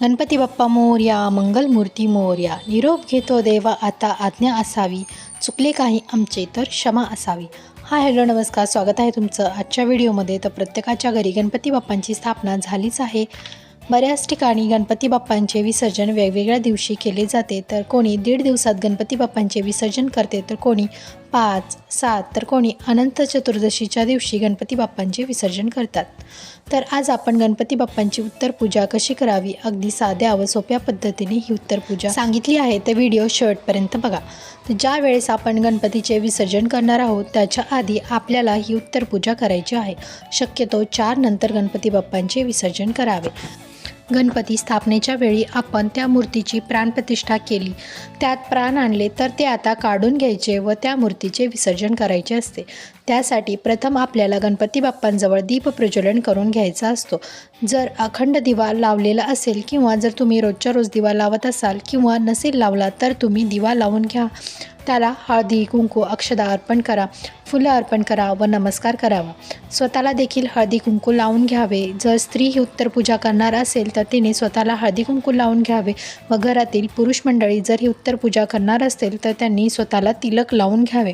गणपती बाप्पा मोर्या मंगलमूर्ती मोर्या निरोप घेतो देवा आता आज्ञा असावी चुकले काही आमचे तर क्षमा असावी हा हॅलो नमस्कार स्वागत आहे तुमचं आजच्या व्हिडिओमध्ये तर प्रत्येकाच्या घरी गणपती बाप्पांची स्थापना झालीच आहे. बऱ्याच ठिकाणी गणपती बाप्पांचे विसर्जन वेगवेगळ्या दिवशी केले जाते. तर कोणी दीड दिवसात गणपती बाप्पांचे विसर्जन करते. तर कोणी पाच सात तर कोणी अनंत चतुर्दशीच्या दिवशी गणपती बाप्पांचे विसर्जन करतात. तर आज आपण गणपती बाप्पांची उत्तर पूजा कशी करावी? अगदी साध्या व सोप्या पद्धतीने ही उत्तर पूजा सांगितली आहे. तर व्हिडिओ शेवटपर्यंत बघा. तर ज्या वेळेस आपण गणपतीचे विसर्जन करणार आहोत त्याच्या आधी आपल्याला ही उत्तर पूजा करायची आहे. शक्यतो चार नंतर गणपती बाप्पांचे विसर्जन करावे. गणपती स्थापनेच्या वेळी आपण त्या मूर्तीची प्राणप्रतिष्ठा केली. त्यात प्राण आणले तर ते आता काढून घ्यायचे व त्या मूर्तीचे विसर्जन करायचे असते. त्यासाठी प्रथम आपल्याला गणपती बाप्पांजवळ दीप प्रज्वलन करून घ्यायचा असतो. जर अखंड दिवा लावलेला असेल किंवा जर तुम्ही रोजच्या रोज दिवा लावत असाल किंवा नसेल लावला तर तुम्ही दिवा लावून घ्या. त्याला हळदी कुंकू अक्षदा अर्पण करा फुलं अर्पण करा व नमस्कार करावा. स्वतःला देखील हळदी कुंकू लावून घ्यावे. जर स्त्री ही उत्तर पूजा करणार असेल तर तिने स्वतःला हळदी कुंकू लावून घ्यावे. व घरातील पुरुष मंडळी जर ही उत्तर पूजा करणार असेल तर त्यांनी स्वतःला तिलक लावून घ्यावे.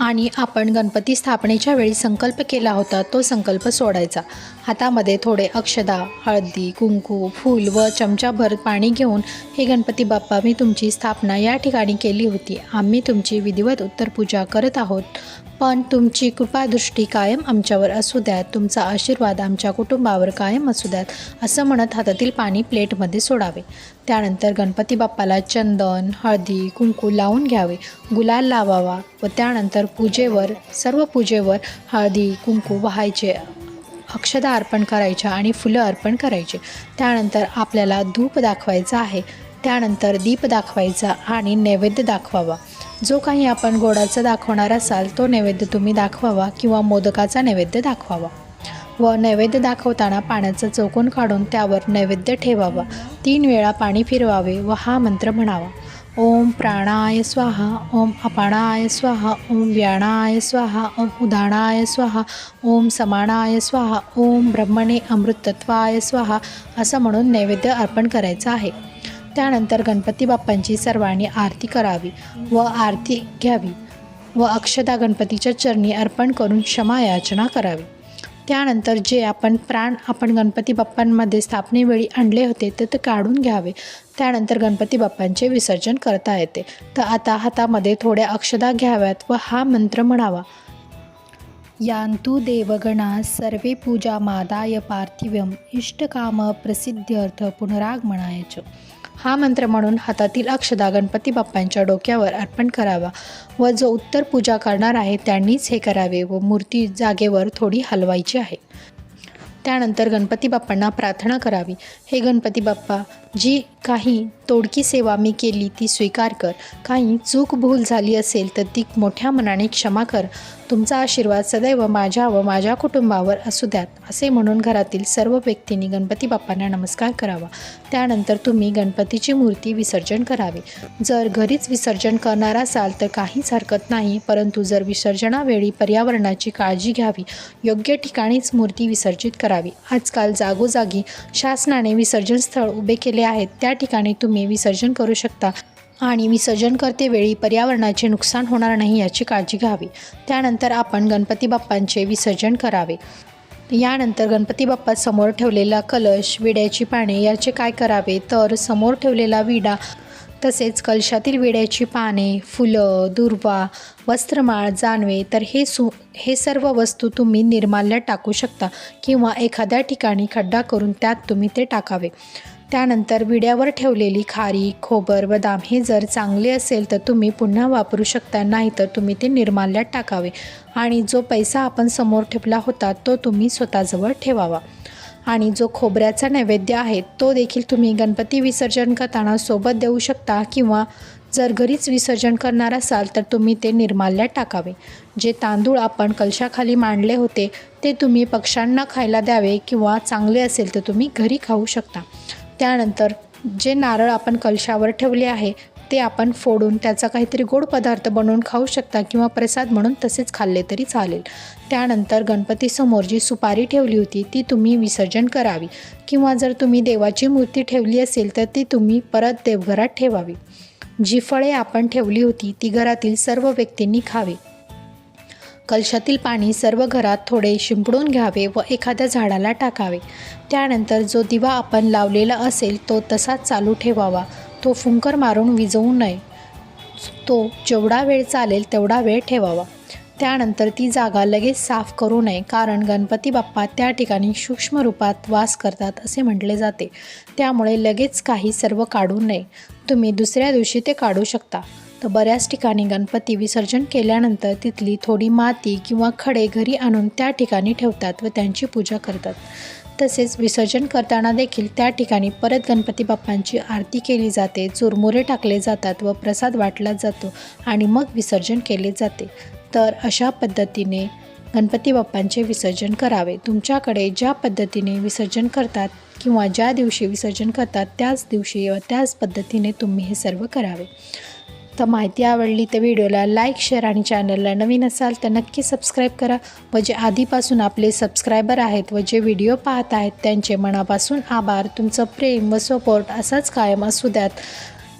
आणि आपण गणपती स्थापनेच्या वेळी संकल्प केला होता तो संकल्प सोडायचा. हातामध्ये थोडे अक्षदा हळदी कुंकू फूल व चमचाभर पाणी घेऊन हे गणपती बाप्पा मी तुमची स्थापना या ठिकाणी केली होती. आम्ही तुमची विधिवत उत्तर पूजा करत आहोत. पण तुमची कृपादृष्टी कायम आमच्यावर असू द्यात. तुमचा आशीर्वाद आमच्या कुटुंबावर कायम असू द्यात असं म्हणत हातातील पाणी प्लेटमध्ये सोडावे. त्यानंतर गणपती बाप्पाला चंदन हळदी कुंकू लावून घ्यावे. गुलाल लावावा व त्यानंतर पूजेवर सर्व पूजेवर हळदी कुंकू वाहायचे अक्षदा अर्पण करायच्या आणि फुलं अर्पण करायचे. त्यानंतर आपल्याला धूप दाखवायचा आहे. त्यानंतर दीप दाखवायचा आणि नैवेद्य दाखवावा. जो काही आपण गोडाचं दाखवणार असाल तो नैवेद्य तुम्ही दाखवावा किंवा मोदकाचा नैवेद्य दाखवावा. व नैवेद्य दाखवताना पाण्याचं चौकून काढून त्यावर नैवेद्य ठेवावा. तीन वेळा पाणी फिरवावे व हा मंत्र म्हणावा. ओम प्राणाय स्वाहा ओम अपाणाय स्वाहा ओम व्याणाय स्वाहा ओम उदाणाय स्वाहा ओम समानाय स्वाहा ओम ब्रह्मणे अमृतत्वाय स्वाहा असं म्हणून नैवेद्य अर्पण करायचं आहे. त्यानंतर गणपती बाप्पांची सर्वांनी आरती करावी व आरती घ्यावी व अक्षदा गणपतीच्या चरणी अर्पण करून क्षमा याचना करावी. त्यानंतर जे आपण प्राण आपण गणपती बाप्पांमध्ये स्थापनेवेळी आणले होते ते ते काढून घ्यावे. त्यानंतर गणपती बाप्पांचे विसर्जन करता येते. तर आता हातामध्ये थोड्या अक्षदा घ्याव्यात व हा मंत्र म्हणावा. यांतु देवगणा सर्वे पूजा मादाय पार्थिव्यम इष्टकाम प्रसिद्ध्यर्थ पुनरागमनाय हा मंत्र म्हणून हातातील अक्षदा गणपती बाप्पांच्या डोक्यावर अर्पण करावा व जो उत्तर पूजा करणार आहे त्यांनीच हे करावे व मूर्ती जागेवर थोडी हलवायची आहे. त्यानंतर गणपती बाप्पांना प्रार्थना करावी. हे गणपती बाप्पा जी काही तोडकी सेवा मी केली ती स्वीकार कर. काही चूक भूल झाली असेल तर ती मोठ्या मनाने क्षमा कर. तुमचा आशीर्वाद सदैव माझ्या व माझ्या कुटुंबावर असू द्यात असे म्हणून घरातील सर्व व्यक्तींनी गणपती बाप्पांना नमस्कार करावा. त्यानंतर तुम्ही गणपतीची मूर्ती विसर्जन करावी. जर घरीच विसर्जन करणार असाल तर काहीच हरकत नाही परंतु जर विसर्जनावेळी पर्यावरणाची काळजी घ्यावी योग्य ठिकाणीच मूर्ती विसर्जित करावी. आजकाल जागोजागी शासनाने विसर्जन स्थळ उभे केले आहेत. त्या ठिकाणी तुम्ही विसर्जन करू शकता. आणि विसर्जन करतेवेळी पर्यावरणाचे नुकसान होणार नाही याची काळजी घ्यावी. त्यानंतर आपण गणपती बाप्पांचे विसर्जन करावे. यानंतर गणपती बाप्पा समोर ठेवलेला कलश विड्याची पाने याचे काय करावे? तर समोर ठेवलेला विडा तसेच कलशातील विड्याची पाने फुलं दुर्वा वस्त्रमाळ जानवे तर हे सु हे सर्व वस्तू तुम्ही निर्माल्यात टाकू शकता किंवा एखाद्या ठिकाणी खड्डा करून त्यात तुम्ही ते टाकावे. त्यानंतर विड्यावर ठेवलेली खारी खोबर बदाम हे जर चांगले असेल तर तुम्ही पुन्हा वापरू शकता नाही तर तुम्ही ते निर्माल्यात टाकावे. आणि जो पैसा आपण समोर ठेवला होता तो तुम्ही स्वतःजवळ ठेवावा. आणि जो खोबऱ्याचा नैवेद्य आहे तो देखील तुम्ही गणपती विसर्जन करताना सोबत देऊ शकता किंवा जर घरीच विसर्जन करणार असाल तर तुम्ही ते निर्माल्यात टाकावे. जे तांदूळ आपण कलशाखाली मांडले होते ते तुम्ही पक्ष्यांना खायला द्यावे किंवा चांगले असेल तर तुम्ही घरी खाऊ शकता. त्यानंतर जे नारळ आपण कलशावर ठेवले आहे ते आपण फोडून त्याचा काहीतरी गोड पदार्थ बनवून खाऊ शकता किंवा प्रसाद म्हणून तसेच खाल्ले तरी चालेल. त्यानंतर गणपतीसमोर जी सुपारी ठेवली होती ती तुम्ही विसर्जन करावी किंवा जर तुम्ही देवाची मूर्ती ठेवली असेल तर ती तुम्ही परत देवघरात ठेवावी. जी फळे आपण ठेवली होती ती घरातील सर्व व्यक्तींनी खावी. कलशातील पाणी सर्व घरात थोडे शिंपडून घ्यावे व एखाद्या झाडाला टाकावे. त्यानंतर जो दिवा आपण लावलेला असेल तो तसाच चालू ठेवावा. तो फुंकर मारून विजवू नये. तो जेवढा वेळ चालेल तेवढा वेळ ठेवावा. त्यानंतर ती जागा लगेच साफ करू नये कारण गणपती बाप्पा त्या ठिकाणी सूक्ष्म रूपात वास करतात असे म्हटले जाते. त्यामुळे लगेच काही सर्व काढू नये. तुम्ही दुसऱ्या दिवशी ते काढू शकता. तर बऱ्याच ठिकाणी गणपती विसर्जन केल्यानंतर तिथली थोडी माती किंवा खडे घरी आणून त्या ठिकाणी ठेवतात व त्यांची पूजा करतात. तसेच विसर्जन करताना देखील त्या ठिकाणी परत गणपती बाप्पांची आरती केली जाते चुरमुरे टाकले जातात व प्रसाद वाटला जातो आणि मग विसर्जन केले जाते. तर अशा पद्धतीने गणपती बाप्पांचे विसर्जन करावे. तुमच्याकडे ज्या पद्धतीने विसर्जन करतात किंवा ज्या दिवशी विसर्जन करतात त्याच दिवशी व त्याच पद्धतीने तुम्ही हे सर्व करावे. तर माहिती आवडली तर व्हिडिओला लाईक शेअर आणि चॅनलला नवीन असाल तर नक्की सबस्क्राईब करा. व जे आधीपासून आपले सबस्क्रायबर आहेत व जे व्हिडिओ पाहत आहेत त्यांचे मनापासून आभार. तुमचं प्रेम व सपोर्ट असाच कायम असू द्यात.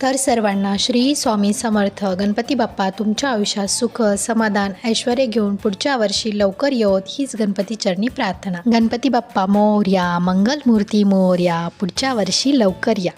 तर सर्वांना श्री स्वामी समर्थ. गणपती बाप्पा तुमच्या आयुष्यात सुख समाधान ऐश्वर घेऊन पुढच्या वर्षी लवकर येवत. हीच गणपती चरणी प्रार्थना. गणपती बाप्पा मोर्या. मंगलमूर्ती मोर्या. पुढच्या वर्षी लवकर या.